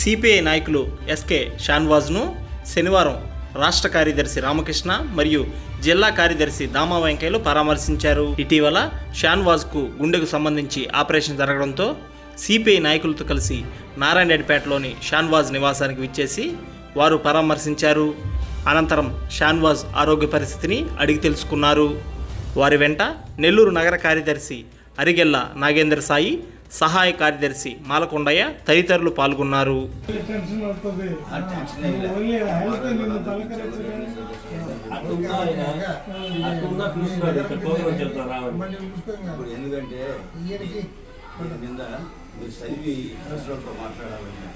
CPI నాయకులు SK షాన్వాజ్ను శనివారం రాష్ట్ర కార్యదర్శి రామకృష్ణ మరియు జిల్లా కార్యదర్శి దామా వెంకయ్యలు పరామర్శించారు. ఇటీవల షాన్వాజ్కు గుండెకు సంబంధించి ఆపరేషన్ జరగడంతో సిపిఐ నాయకులతో కలిసి నారాయణపేటలోని షాన్వాజ్ నివాసానికి విచ్చేసి వారు పరామర్శించారు. అనంతరం షాన్వాజ్ ఆరోగ్య పరిస్థితిని అడిగి తెలుసుకున్నారు. వారి వెంట నెల్లూరు నగర కార్యదర్శి అరిగెల్ల నాగేంద్ర సాయి సహాయ కార్యదర్శి మాలకొండయ్య తదితరులు పాల్గొన్నారు. ఎందుకంటే కింద మీరు చదివి ప్రెసిడెంట్తో మాట్లాడాలని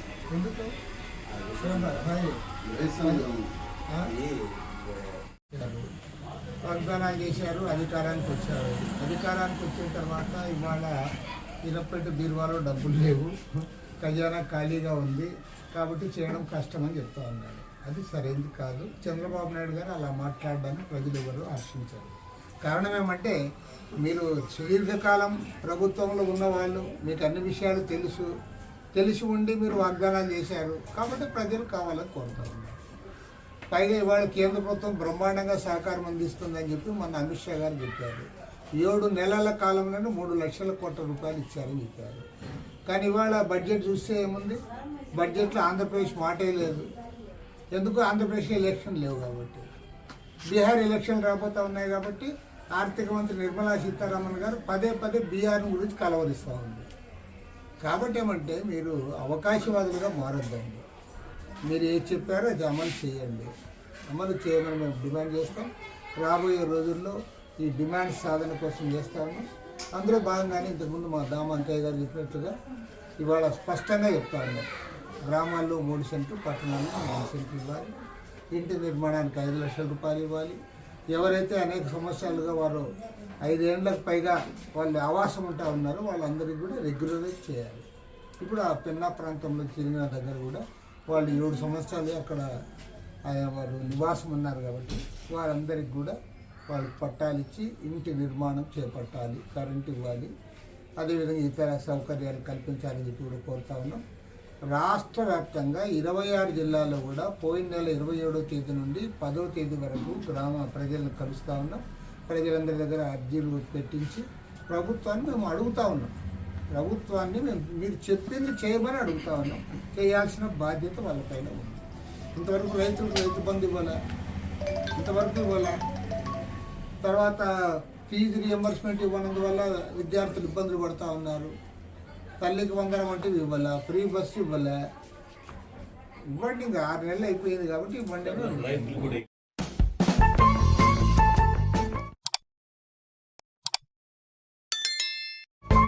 వాగ్దానాలు చేశారు అధికారానికి వచ్చారు. అధికారానికి వచ్చిన తర్వాత ఇవాళ ఇనప్పటి బీరువాలో డబ్బులు లేవు. ఖజానా ఖాళీగా ఉంది. కాబట్టి చేయడం కష్టమని చెప్తా ఉన్నాడు. అది సరైనది కాదు. చంద్రబాబు నాయుడు గారు అలా మాట్లాడడానికి ప్రజలు ఎవరు ఆశించారు. కారణం ఏమంటే మీరు సుదీర్ఘకాలం ప్రభుత్వంలో ఉన్నవాళ్ళు మీకు అన్ని విషయాలు తెలుసు. తెలిసి ఉండి మీరు వాగ్దానాలు చేశారు. కాబట్టి ప్రజలు కావాలని కోరుతా ఉన్నారు. పైగా ఇవాళ కేంద్ర ప్రభుత్వం బ్రహ్మాండంగా సహకారం అందిస్తుందని చెప్పి మన అమిత్ షా గారు చెప్పారు. ఏడు నెలల కాలంలోనే మూడు లక్షల కోట్ల రూపాయలు ఇచ్చారని చెప్పారు కానీ ఇవాళ బడ్జెట్ చూస్తే ఏముంది? బడ్జెట్లో ఆంధ్రప్రదేశ్ మాటే లేదు. ఎందుకు? ఆంధ్రప్రదేశ్ ఎలక్షన్ లేవు కాబట్టి. బీహార్ ఎలక్షన్ రాబోతా ఉన్నాయి కాబట్టి ఆర్థిక మంత్రి నిర్మలా సీతారామన్ గారు పదే పదే బీహార్ గురించి కలవరిస్తూ ఉంది. కాబట్టి ఏమంటే మీరు అవకాశవాదులుగా మారొద్దండి. మీరు ఏది చెప్పారో అది అమలు చేయండి. అమలు చేయమని మేము డిమాండ్ చేస్తాం. రాబోయే రోజుల్లో ఈ డిమాండ్ సాధన కోసం చేస్తాము అందులో భాగంగానే ఇంతకుముందు మా దామ గారు చెప్పినట్టుగా ఇవాళ స్పష్టంగా చెప్తాను గ్రామాల్లో మూడు సెంట్లు పట్టణాల్లో నాలుగు సెంట్లు ఇవ్వాలి. ఇంటి నిర్మాణానికి ఐదు లక్షల రూపాయలు ఇవ్వాలి. ఎవరైతే అనేక సంవత్సరాలుగా వారు ఐదేళ్ళకు పైగా వాళ్ళు ఆవాసం ఉంటా ఉన్నారో వాళ్ళందరికీ కూడా రెగ్యులరైజ్ చేయాలి. ఇప్పుడు ఆ పెన్నా ప్రాంతంలో తిరిగిన దగ్గర కూడా వాళ్ళు ఏడు సంవత్సరాలు అక్కడ ఆయన వారు నివాసం ఉన్నారు కాబట్టి వారందరికి కూడా వాళ్ళకి పట్టాలు ఇచ్చి ఇంటి నిర్మాణం చేపట్టాలి కరెంట్ ఇవ్వాలి. అదేవిధంగా ఇతర సౌకర్యాలు కల్పించాలని చెప్పి కూడా కోరుతా ఉన్నాం. రాష్ట్ర వ్యాప్తంగా ఇరవై ఆరు జిల్లాల్లో కూడా పోయిన నెల ఇరవై ఏడో తేదీ నుండి పదో తేదీ వరకు గ్రామ ప్రజలను కలుస్తూ ఉన్నాం. ప్రజలందరి దగ్గర అర్జీలు పెట్టించి ప్రభుత్వాన్ని మేము అడుగుతా ఉన్నాం. ప్రభుత్వాన్ని మేము మీరు చెప్పింది చేయమని అడుగుతా ఉన్నాం. చేయాల్సిన బాధ్యత వాళ్ళపైన ఉంది. ఇంతవరకు రైతులకు రైతు బంధు ఇవ్వాలా? ఇంతవరకు ఇవ్వాలా? తర్వాత ఫీజు రియంబర్స్మెంట్ ఇవ్వనందువల్ల విద్యార్థులు ఇబ్బందులు పడుతూ ఉన్నారు. తల్లికి వందరం అంటే ఇవ్వలే ఫ్రీ బస్సు ఇవ్వాలా. ఇవ్వండి ఇంకా ఆరు నెలలు అయిపోయింది కాబట్టి ఇవ్వండి.